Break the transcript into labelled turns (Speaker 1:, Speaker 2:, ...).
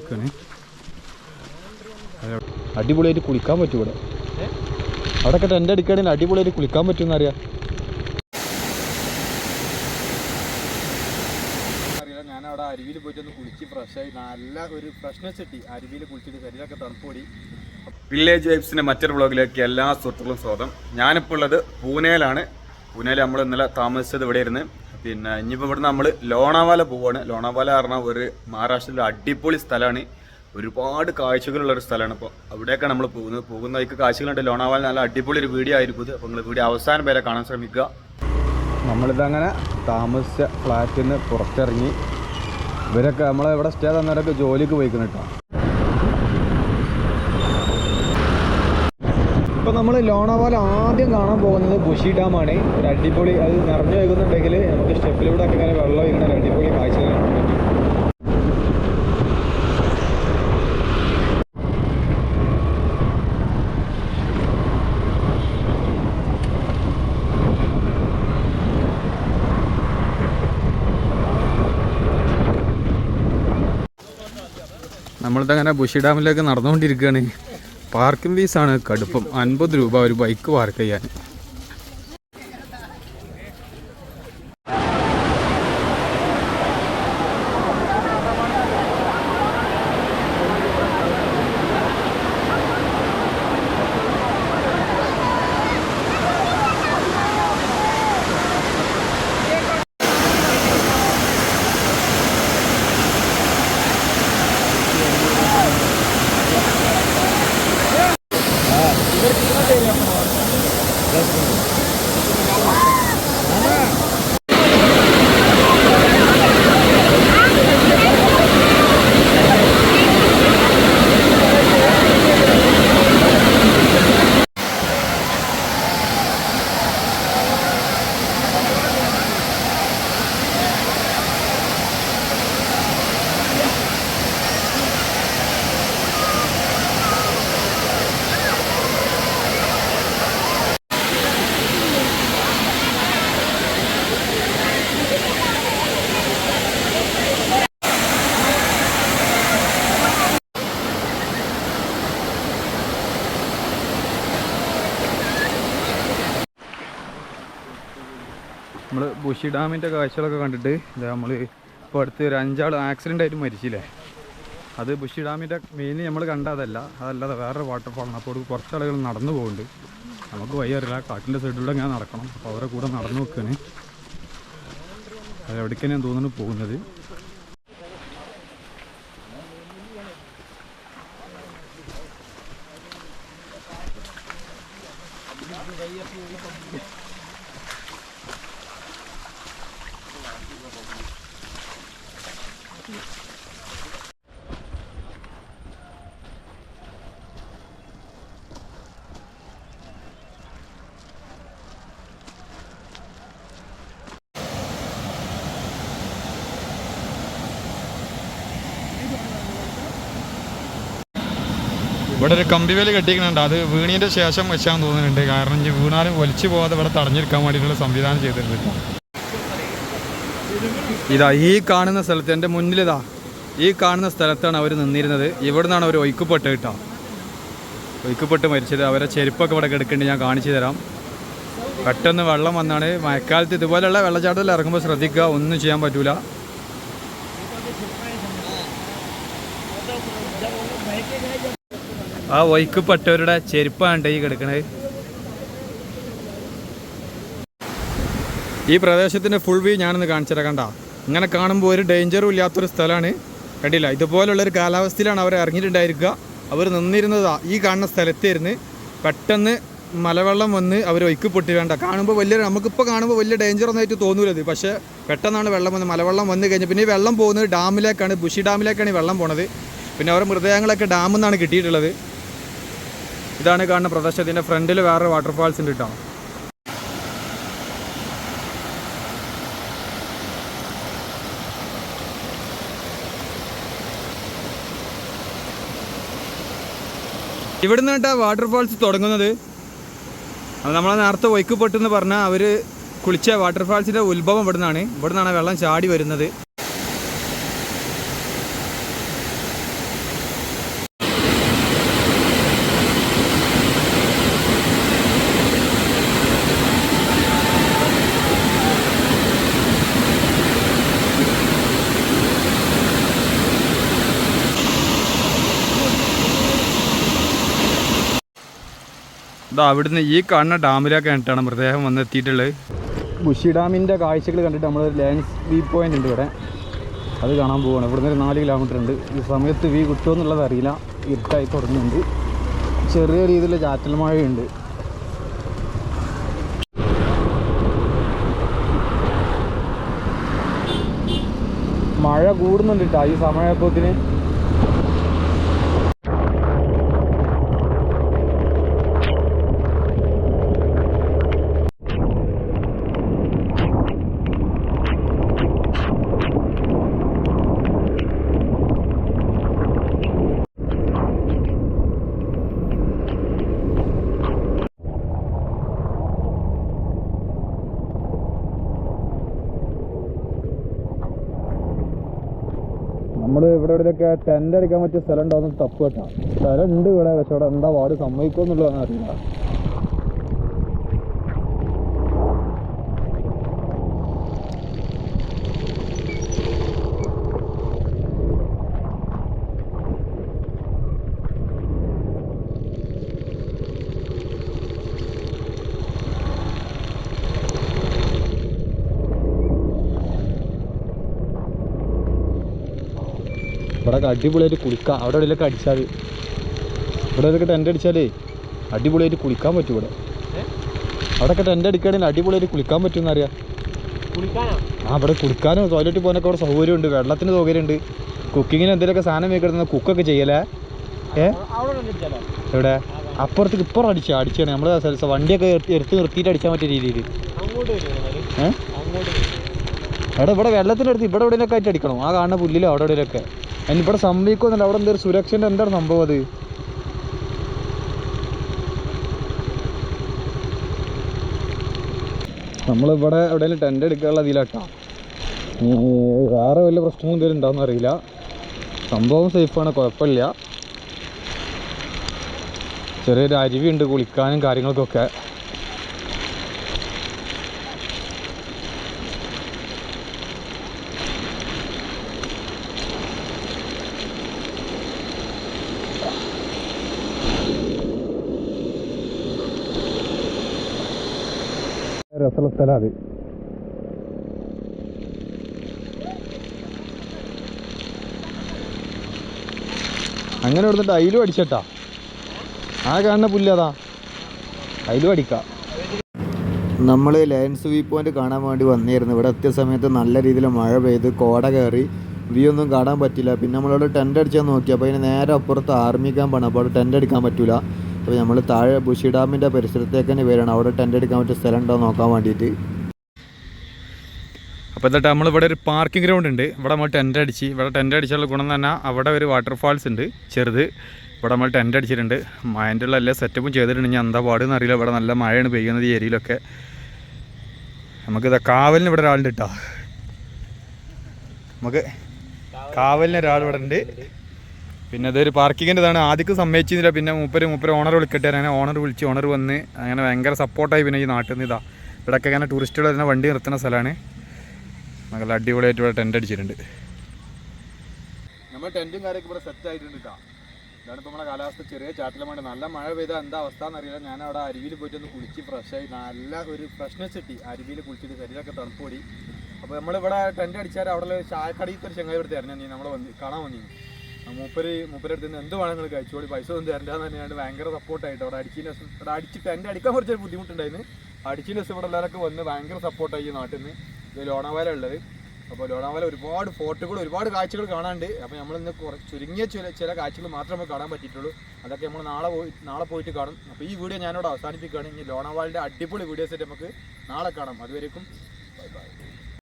Speaker 1: നോക്കുകയാണ് അടിപൊളിയായിട്ട് കുളിക്കാൻ പറ്റും ഇവിടെ. അവിടെ ടെന്റ് അടിക്കുകയാണെങ്കിൽ അടിപൊളിയായിട്ട് കുളിക്കാൻ പറ്റുമെന്ന് അറിയാം ഞാനവിടെ ഞാൻ അവിടെ അരുവിയിൽ പോയിട്ട് ഒന്ന് കുളിച്ച് ഫ്രഷായി നല്ല ഒരു ഫ്രഷ്നെസ് കിട്ടി. അരുവിയിൽ കുളിച്ചിട്ട് ശരീരമൊക്കെ തണുപ്പൊടി
Speaker 2: വില്ലേജ് വൈബ്സിന്റെ മറ്റൊരു വ്ളോഗിലേക്ക് എല്ലാ സുഹൃത്തുക്കളും സ്വാഗതം. ഞാനിപ്പോൾ ഉള്ളത് പൂനെയിലാണ്. പൂനെയിൽ നമ്മൾ ഇന്നലെ താമസിച്ചത് ഇവിടെ ഇരുന്ന് പിന്നെ ഇനിയിപ്പോൾ ഇവിടെ നമ്മൾ ലോണാവാല പോവാണ്. ലോണാവാല പറഞ്ഞാൽ ഒരു മഹാരാഷ്ട്രയിലെ അടിപൊളി സ്ഥലമാണ് ഒരുപാട് കാഴ്ചകളുള്ള ഒരു സ്ഥലമാണ് അപ്പോൾ അവിടേക്കാണ് നമ്മൾ പോകുന്നത്. പോകുന്ന വഴിക്ക് കാഴ്ചകളുണ്ട്. ലോണാവാല നല്ല അടിപൊളി ഒരു വീഡിയോ ആയിരിക്കും അപ്പോൾ നിങ്ങൾ വീഡിയോ അവസാനം വരെ കാണാൻ ശ്രമിക്കുക.
Speaker 1: നമ്മളിതങ്ങനെ താമസിച്ച ഫ്ലാറ്റിൽ നിന്ന് പുറത്തിറങ്ങി. ഇവരൊക്കെ നമ്മളെ ഇവിടെ സ്റ്റേ തന്നവരൊക്കെ ജോലിക്ക് പോയിക്കുന്നു കേട്ടോ ഇപ്പം നമ്മൾ ലോണവാല ആദ്യം കാണാൻ പോകുന്നത് ബുഷി ഡാമാണ് ഒരു അടിപൊളി അത് നിറഞ്ഞു വയ്ക്കുന്നുണ്ടെങ്കിൽ നമുക്ക് സ്റ്റെപ്പിലൂടെ ഒക്കെ ഇങ്ങനെ വെള്ളം ഇങ്ങനെ ഒരു അടിപൊളി കാഴ്ച കാണാൻ പറ്റും. നമ്മളിതങ്ങനെ ബുഷി ഡാമിലേക്ക് നടന്നുകൊണ്ടിരിക്കുകയാണ്. പാർക്കിംഗ് ഫീസാണ് കടുപ്പം. അൻപത് രൂപ ഒരു ബൈക്ക് പാർക്ക് ചെയ്യാൻ. നമ്മൾ ബുഷി ഡാമിന്റെ കാഴ്ചകളൊക്കെ കണ്ടിട്ട് ഇതാ നമ്മൾ ഇപ്പോൾ അടുത്ത് ഒരു അഞ്ചാൾ ആക്സിഡന്റ് ആയിട്ട് മരിച്ചില്ലേ? അത് ബുഷി ഡാമിന്റെ മെയിൻലി നമ്മൾ കണ്ടതല്ല അതല്ലാതെ വേറെ വാട്ടർഫാളാണ് അപ്പോൾ കുറച്ച് ആളുകൾ നടന്നു പോകുന്നുണ്ട് നമുക്ക് വഴി അറിയില്ല. കാട്ടിന്റെ സൈഡിലൂടെ ഞാൻ നടക്കണം. അപ്പോൾ അവരെ കൂടെ നടന്നു നോക്കുകയാണ് അത് എവിടേക്കാണ് ഞാൻ തോന്നുന്നു പോകുന്നത്. ഇവിടെ ഒരു കമ്പിവേലി കെട്ടിക്കുന്നുണ്ട് അത് വീണിന്റെ ശേഷം വെച്ചാന്ന് തോന്നുന്നുണ്ട്. കാരണം വീണാലും വലിച്ചു പോകാതെ ഇവിടെ തടഞ്ഞെടുക്കാൻ വേണ്ടിയിട്ടുള്ള സംവിധാനം ചെയ്തിട്ടുണ്ട് ഇതാ ഈ കാണുന്ന സ്ഥലത്ത് എന്റെ മുന്നിലിതാ ഈ കാണുന്ന സ്ഥലത്താണ് അവർ നിന്നിരുന്നത്. ഇവിടെ നിന്നാണ് അവർ ഒയ്ക്കപ്പെട്ട് കേട്ടോ. ഒയ്ക്കപ്പെട്ട് മരിച്ചത്. അവരെ ചെരുപ്പൊക്കെ ഇവിടെ കിടക്കുന്നുണ്ട്. ഞാൻ കാണിച്ചു തരാം. പെട്ടെന്ന് വെള്ളം വന്നാണ്. മഴക്കാലത്ത് ഇതുപോലെയുള്ള വെള്ളച്ചാട്ടത്തിൽ ഇറങ്ങുമ്പോൾ ശ്രദ്ധിക്കുക. ഒന്നും ചെയ്യാൻ പറ്റൂല. ആ ഒയ്ക്കപ്പെട്ടവരുടെ ചെരുപ്പാണ് ഈ കിടക്കണത്. ഈ പ്രദേശത്തിന്റെ ഫുൾ വ്യൂ ഞാനൊന്ന് കാണിച്ചിടക്കണ്ട കണ്ട. ഇങ്ങനെ കാണുമ്പോൾ ഒരു ഡേഞ്ചറും ഇല്ലാത്തൊരു സ്ഥലമാണ്. കണ്ടില്ല? ഇതുപോലുള്ള ഒരു കാലാവസ്ഥയിലാണ് അവർ ഇറങ്ങിയിട്ടുണ്ടായിരിക്കുക. അവർ നിന്നിരുന്നതാ. ഈ കാണുന്ന സ്ഥലത്തിരുന്ന് പെട്ടെന്ന് മലവെള്ളം വന്ന് അവർ ഒയ്ക്കപ്പെട്ട് വേണ്ട കാണുമ്പോൾ വലിയ നമുക്കിപ്പോൾ കാണുമ്പോൾ വലിയ ഡേഞ്ചർ ഒന്നായിട്ട് തോന്നൂലത്. പക്ഷേ പെട്ടെന്നാണ് വെള്ളം വന്ന് മലവെള്ളം വന്ന് കഴിഞ്ഞ് പിന്നെ ഈ വെള്ളം പോകുന്നത് ഡാമിലേക്കാണ്. ബുഷി ഡാമിലേക്കാണ് ഈ വെള്ളം പോണത്. പിന്നെ അവരുടെ മൃതദേഹങ്ങളൊക്കെ ഡാമിൽ നിന്നാണ് കിട്ടിയിട്ടുള്ളത്. ഇതാണ് കാണുന്ന പ്രദേശത്തിന്റെ ഫ്രണ്ടിൽ വേറെ വാട്ടർഫാൾസ് ഉണ്ട് കേട്ടോ ഇവിടുന്ന് കേട്ടാ വാട്ടർഫാൾസ് തുടങ്ങുന്നത്. നമ്മളെ നേരത്തെ വൈക്കപ്പെട്ടെന്ന് പറഞ്ഞാൽ അവർ കുളിച്ച വാട്ടർഫാൾസിന്റെ ഉത്ഭവം ഇവിടുന്നാണ്. നിന്നാണ് ഇവിടെ നിന്നാണ് വെള്ളം ചാടി വരുന്നത്. ഇതാ അവിടുന്ന് ഈ കാണുന്ന ഡാമിലൊക്കെ കണ്ടിട്ടാണ് മൃതദേഹം വന്നെത്തിയിട്ടുള്ളത്. മുഷി ഡാമിന്റെ കാഴ്ചകൾ കണ്ടിട്ട് നമ്മൾ ലാൻഡ് വ്യൂ പോയിന്റ് ഉണ്ട് ഇവിടെ. അത് കാണാൻ പോവുകയാണ് ഇവിടുന്ന് ഒരു നാല് കിലോമീറ്റർ ഉണ്ട്. ഈ സമയത്ത് വ്യൂ കിട്ടുമോ എന്നുള്ളത് അറിയില്ല. ഇരുട്ടായി തുടങ്ങുന്നുണ്ട്. ചെറിയ രീതിയിൽ ചാറ്റൽ മഴയുണ്ട്. മഴ കൂടുന്നുണ്ട് കേട്ടോ ഈ സമയപ്പോത്തിന് നമ്മൾ ഇവിടെ ഇവിടെയൊക്കെ ടെന്റ് അടിക്കാൻ പറ്റിയ സ്ഥലം ഉണ്ടാവുന്ന തപ്പ് കേട്ടോ സ്ഥലം ഉണ്ട് ഇവിടെ പക്ഷെ ഇവിടെ എന്താ വാർഡ് സമ്മതിക്കുമോ എന്നുള്ളതാണ് അറിയില്ല. ഇവിടെ അടിപൊളിയായിട്ട് കുളിക്കാം. അവിടെ എവിടെയൊക്കെ അടിച്ചാൽ ഇവിടെ ഇതൊക്കെ ടെന്റ് അടിച്ചാലേ അടിപൊളിയായിട്ട് കുളിക്കാൻ പറ്റും ഇവിടെ. അവിടെയൊക്കെ ടെന്റ് അടിക്കുകയാണെങ്കിൽ അടിപൊളിയായിട്ട് കുളിക്കാൻ പറ്റും എന്നറിയാം. ആ ഇവിടെ കുളിക്കാനും ടോയ്ലറ്റിൽ പോകാനൊക്കെ അവിടെ സൗകര്യമുണ്ട്. വെള്ളത്തിന് സൗകര്യമുണ്ട്. കുക്കിങ്ങിന് എന്തെങ്കിലുമൊക്കെ സാധനം വെക്കുന്ന കുക്കൊക്കെ ചെയ്യലേ. ഏ? എവിടെ? അപ്പുറത്തേക്ക് ഇപ്പുറം അടിച്ചാ അടിച്ചാണ്. നമ്മൾ വണ്ടിയൊക്കെ എടുത്ത് നിർത്തിയിട്ട് അടിക്കാൻ പറ്റിയ രീതിയിൽ ഏ? എടാ ഇവിടെ വെള്ളത്തിനടുത്ത് അടുത്ത് ഇവിടെ എവിടെയൊക്കെ ആയിട്ട് അടിക്കണം. ആ കാണുന്ന പുല്ലിലോ അവിടെ എവിടെയൊക്കെ അതിന് ഇവിടെ സംഭവിക്കുന്നില്ല അവിടെ എന്തൊരു സുരക്ഷന്റെ എന്താണ് സംഭവം അത്? നമ്മളിവിടെ എവിടെയെങ്കിലും ടെന്റ് എടുക്കാനുള്ള ഇതിലാട്ടോ വേറെ വലിയ പ്രശ്നമൊന്നും എന്തെങ്കിലും ഉണ്ടാവുമെന്ന് അറിയില്ല. സംഭവം സേഫാണ് കുഴപ്പമില്ല. ചെറിയൊരു അരുവിയുണ്ട് കുളിക്കാനും കാര്യങ്ങൾക്കൊക്കെ. രസമുള്ള സ്ഥലമാണ് അത്. അങ്ങനെ കൊടുത്തിട്ട് അതിലും അടിച്ചട്ടാ. ആ കാണുന്ന പുല്ലതാ അതിലും അടിക്കാം. നമ്മൾ ലയൻസ് വ്യൂ പോയിന്റ് കാണാൻ വേണ്ടി വന്നിരുന്നു. ഇവിടെ എത്തിയ സമയത്ത് നല്ല രീതിയിൽ മഴ പെയ്ത് കോട കയറി. വ്യൂ ഒന്നും കാണാൻ പറ്റില്ല. പിന്നെ നമ്മളവിടെ ടെന്റ് അടിച്ചാൽ നോക്കി. അപ്പോൾ അതിന് നേരെ അപ്പുറത്ത് ആർമി ക്യാമ്പാണ് അപ്പോൾ അവിടെ ടെന്റ് അടിക്കാൻ പറ്റില്ല അപ്പോൾ നമ്മൾ താഴെ ബുഷി ഡാമിന്റെ പരിസരത്തേക്ക് തന്നെ വരികയാണ്. അവിടെ ടെന്റ് അടിക്കാൻ പറ്റിയ സ്ഥലം ഉണ്ടോ നോക്കാൻ വേണ്ടിയിട്ട്. അപ്പോൾ എന്നിട്ട് നമ്മളിവിടെ ഒരു പാർക്കിംഗ് ഗ്രൗണ്ട് ഉണ്ട്. ഇവിടെ നമ്മൾ ടെന്റ് അടിച്ച്. ഇവിടെ ടെന്റ് അടിച്ചുള്ള ഗുണം തന്നെ അവിടെ ഒരു വാട്ടർഫാൾസ് ഉണ്ട്. ചെറുത്. ഇവിടെ നമ്മൾ ടെന്റ് അടിച്ചിട്ടുണ്ട്. അതിന്റെ ഉള്ള എല്ലാ സെറ്റപ്പും ചെയ്തിട്ടുണ്ട്. ഞാൻ എന്താ പാടെന്ന് അറിയില്ല. ഇവിടെ നല്ല മഴയാണ് പെയ്യുന്നത് ഈ ഏരിയയിലൊക്കെ. നമുക്കിതാ കാവലിന് ഇവിടെ ഒരാളുണ്ട് കേട്ടോ നമുക്ക് കാവലിന് ഒരാൾ ഇവിടെ ഉണ്ട്. പിന്നെ അതൊരു പാർക്കിങ്ങിന്റെ ഇതാണ് ആദ്യം സമ്മതിച്ചിരുന്നില്ല. പിന്നെ മൂപ്പര് മൂപ്പര് ഓണർ വിളിക്കട്ടെ അങ്ങനെ ഓണർ വിളിച്ച് ഓണർ വന്ന് അങ്ങനെ ഭയങ്കര സപ്പോർട്ടായി പിന്നെ ഈ നാട്ടിൽ നിന്ന് ഇതാ. ഇവിടെയൊക്കെ ഇങ്ങനെ ടൂറിസ്റ്റുകൾ തന്നെ വണ്ടി നിർത്തുന്ന സ്ഥലമാണ് നല്ല അടിപൊളിയായിട്ട് ഇവിടെ ടെന്റ് അടിച്ചിട്ടുണ്ട്. നമ്മൾ ടെന്റും കാര്യമൊക്കെ ഇവിടെ സെറ്റ് ആയിട്ടുണ്ട് കേട്ടോ ഇതാണ് ഇപ്പോൾ നമ്മുടെ കാലാവസ്ഥ. ചെറിയ ചാറ്റലമാണ് നല്ല മഴ പെയ്താൽ എന്താ അവസ്ഥ എന്നറിയില്ല. ഞാൻ അവിടെ അരുവിയിൽ പോയിട്ട് ഒന്ന് കുളിച്ച് ഫ്രഷായി നല്ല ഒരു ഫ്രഷ്നെസ് കിട്ടി. അരുവിയിൽ കുളിച്ചിട്ട് ശരീരമൊക്കെ തണുപ്പോടി അപ്പോൾ നമ്മളിവിടെ ടെന്റ് അടിച്ചാൽ അവിടെ ചായക്കടയിൽ ഒരു ചങ്ങായി ഇവിടെ നീ നമ്മളെ വന്ന് കാണാൻ വന്നി മൂപ്പര് മൂപ്പര് അടുത്ത് എന്ത് വേണമെങ്കിൽ കഴിച്ചോളി. പൈസ ഒന്നും തരണ്ടെന്ന് തന്നെയാണ് ഭയങ്കര സപ്പോർട്ടായിട്ട് അവിടെ അടിച്ചിന് ഇവിടെ അടിച്ചിട്ട് എന്റെ അടിക്കാൻ കുറച്ചൊരു ബുദ്ധിമുട്ടുണ്ടായിരുന്നു അടിച്ചിന് ഇവിടെ എല്ലാവരൊക്കെ വന്ന് ഭയങ്കര സപ്പോർട്ടായി നാട്ടിൽ നിന്ന് ഇത് ലോണാവാല ഉള്ളത്. അപ്പോൾ ലോണാവാല ഒരുപാട് ഫോട്ടോകൾ ഒരുപാട് കാഴ്ചകൾ കാണാണ്ട് അപ്പോൾ നമ്മൾ ഇന്ന് കുറച്ച് ചുരുങ്ങിയ ചില ചില കാഴ്ചകൾ മാത്രമേ കാണാൻ പറ്റിയിട്ടുള്ളൂ. അതൊക്കെ നമ്മൾ നാളെ പോയി നാളെ പോയിട്ട് കാണും. അപ്പോൾ ഈ വീഡിയോ ഞാനിവിടെ അവസാനിപ്പിക്കുകയാണ്. ഇനി ലോണാവാലിന്റെ അടിപൊളി വീഡിയോസ് നമുക്ക് നാളെ കാണാം. അതുവരേക്കും ബൈ ബൈ